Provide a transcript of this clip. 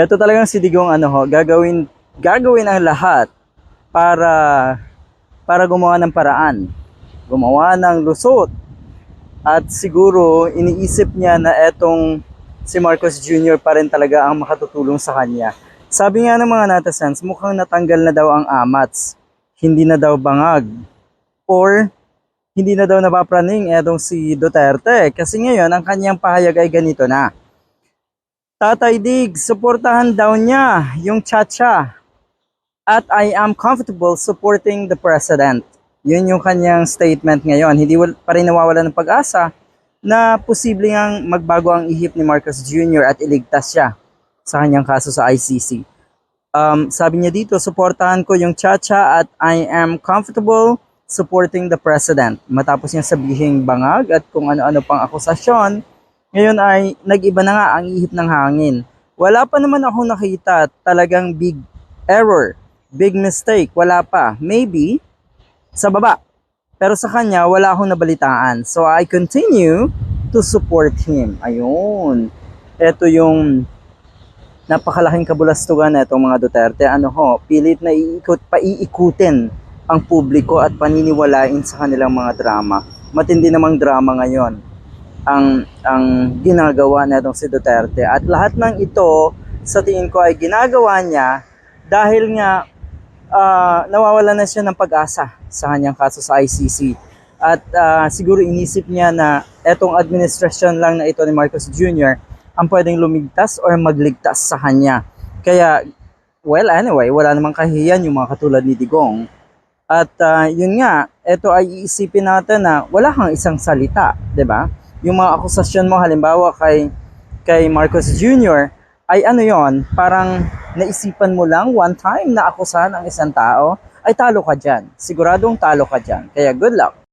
Ito talagang si Digong ano ho, gagawin gagawin ang lahat para para gumawa ng paraan. Gumawa ng lusot. At siguro iniisip niya na etong si Marcos Jr. pa rin talaga ang makatutulong sa kanya. Sabi nga ng mga netizens, mukhang natanggal na daw ang amats. Hindi na daw bangag. Or hindi na daw napapraning etong si Duterte. Kasi ngayon, ang kanyang pahayag ay ganito na. Tatay Dig, suportahan daw niya yung Chacha. At I am comfortable supporting the president. Yun yung kanyang statement ngayon. Hindi pa rin nawawala ng pag-asa na posibleng ang magbago ang ihip ni Marcos Jr. at iligtas siya sa kanyang kaso sa ICC. Um, sabi niya dito, suportahan ko yung Chacha at I am comfortable supporting the president. Matapos niya sabihin bangag at kung ano-ano pang akusasyon, ngayon ay nag-iba na nga ang ihip ng hangin. Wala pa naman ako nakita talagang big error, big mistake, wala pa. Maybe sa baba. Pero sa kanya, wala akong nabalitaan. So I continue to support him. Ayun. Ito yung napakalaking kabulastugan na mga Duterte. Ano ho, pilit na iikot, paiikutin ang publiko at paniniwalain sa kanilang mga drama. Matindi namang drama ngayon ang ang ginagawa na itong si Duterte. At lahat ng ito, sa tingin ko ay ginagawa niya dahil nga ah, nawawalan na siya ng pag-asa sa kanyang kaso sa ICC. At ah, siguro inisip niya na etong administrasyon lang na ito ni Marcos Jr. ang pwedeng lumigtas or magligtas sa kanya. Kaya, well, anyway, wala namang kahiyan yung mga katulad ni Digong. At ah, yun nga, ito ay iisipin natin na wala kang isang salita, 'di ba? Yung mga akusasyon mo halimbawa kay kay Marcos Jr. ay ano 'yon, parang naisipan mo lang one time na akusahan ang isang tao, ay talo ka diyan. Siguradong talo ka diyan. Kaya good luck.